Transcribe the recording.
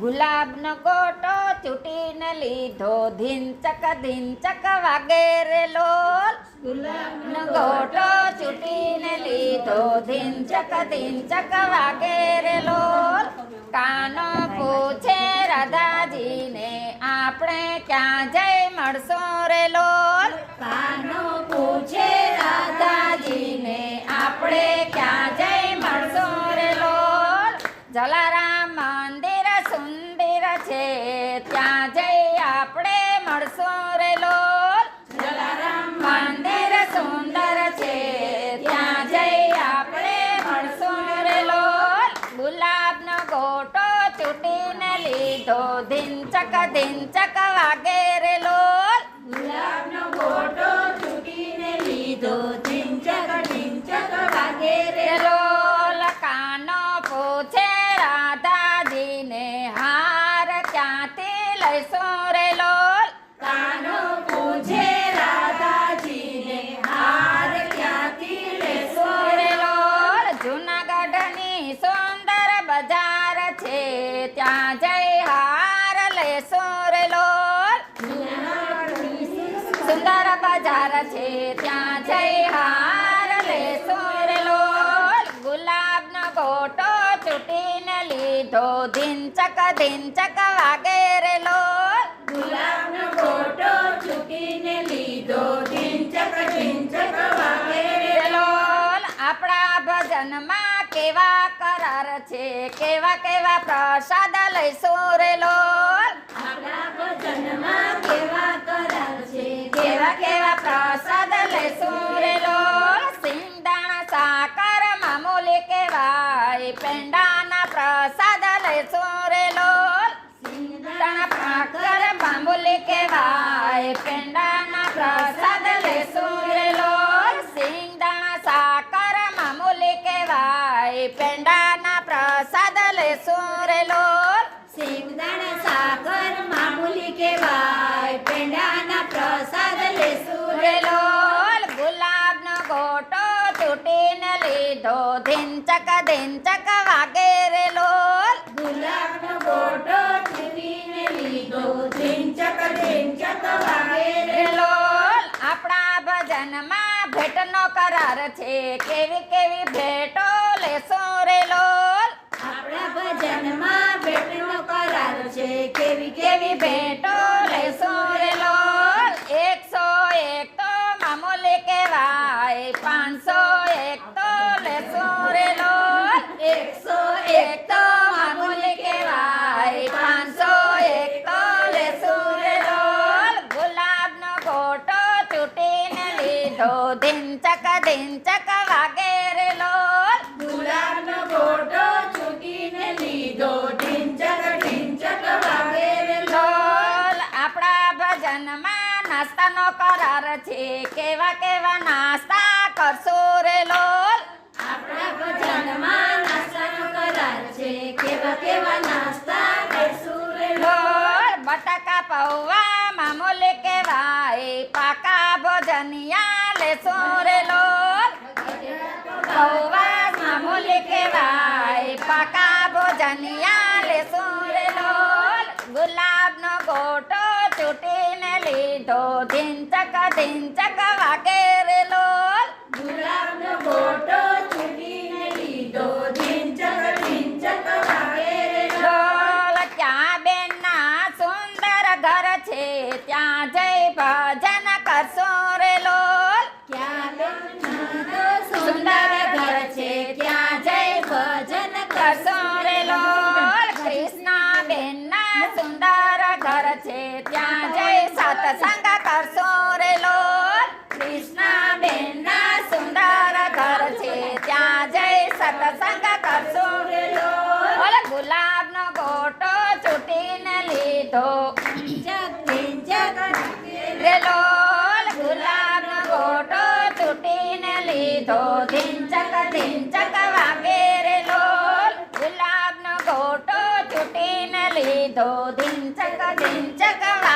ગુલાબનો ગોટો ચૂંટીને લીધો ધીંચક ધીંચક વાગે રે લોલ. ગુલાબનો ગોટો ચૂંટીને લીધો ધીંચક ધીંચક વાગે રે લોલ. કાનો પૂછે રાધાજીને આપણે ક્યાં જઈ મળશો રે લોલ? કાનો પૂછે રાધાજીને આપણે ક્યાં જઈ મળશો રે લોલ? જલારામ લીધો ઢીંચક ઢીંચક વાગે રે રે લોલ કાનો પૂછે રાધાજીને હાર ક્યાંથી લઈશો રે લોલ કાનો પૂછે રાધાજીને હાર ક્યાંથી લેશો રે લોલ જૂનાગઢની સુંદર બજાર છે ત્યાં જઈ લીધો ધીનચક ધીનચક વાગે રે લોલ ગુલાબનો ફોટો ચૂકીને લીધો ધીનચક ધીનચક વાગે રે લો. આપણા ભજનમાં કેવા કરાર છે? કેવા કેવા પ્રસાદ લઈશું રે લો. આપણા ભજનમાં કેવા કરાર છે? કેવા કેવા પ્રસાદ લઈશું મામૂલી કહેવાય પેંડાના પ્રસાદ લે સુરેલો સિંગદાણા સાકર મામૂલી કહેવાય પેંડાના પ્રસાદ લે સુરેલો સિંગદાણા સાકર મામૂલી કહેવાય પેંડાના પ્રસાદ લે સુરેલો ગુલાબનો ગોટો તૂટીને લીધો વાગે રે લોલ ગુલાબનો ગોટો ચૂંટીને લીધો ઢીંચક ઢીંચક વાગે રે રે લોલ આપણા ભજનમાં ભેટનો કરાર છે. કેવી કેવી ભેટો લેશો રે લોલ? આપણા ભજનમાં ભેટનો કરાર છે. કેવી કેવી ભેટો લેશો ઢીંચક ધીંચક વાગે રે લોલ ગુલાબનો ગોટો ચૂકીને લીધો ઢીંચક ઢીંચક વાગે રે લોલ આપણા ભજનમાં નાસ્તાનો કરાર છે કેવા કેવા નાસ્તા કરશો રે લોલ આપણા ભજનમાં નાસ્તાનો કરાર છે કેવા કેવા નાસ્તા કરશો રે લોલ બટાકા પૌવા મામોલે કહેવાય પાકા ભોજનિયા લોલ. લોલ. ગુલાબનો ગોટો ચૂંટીને લીધો ધીંચક ધીંચક વાગે રે લોલ. ગુલાબનો ગોટો ચૂંટીને લીધો ઢીંચક ઢીંચક વાગે રે ડોલ ત્યાં બેનના સુંદર ઘર છે ત્યાં જઈ ભજન લીધો ધીંચક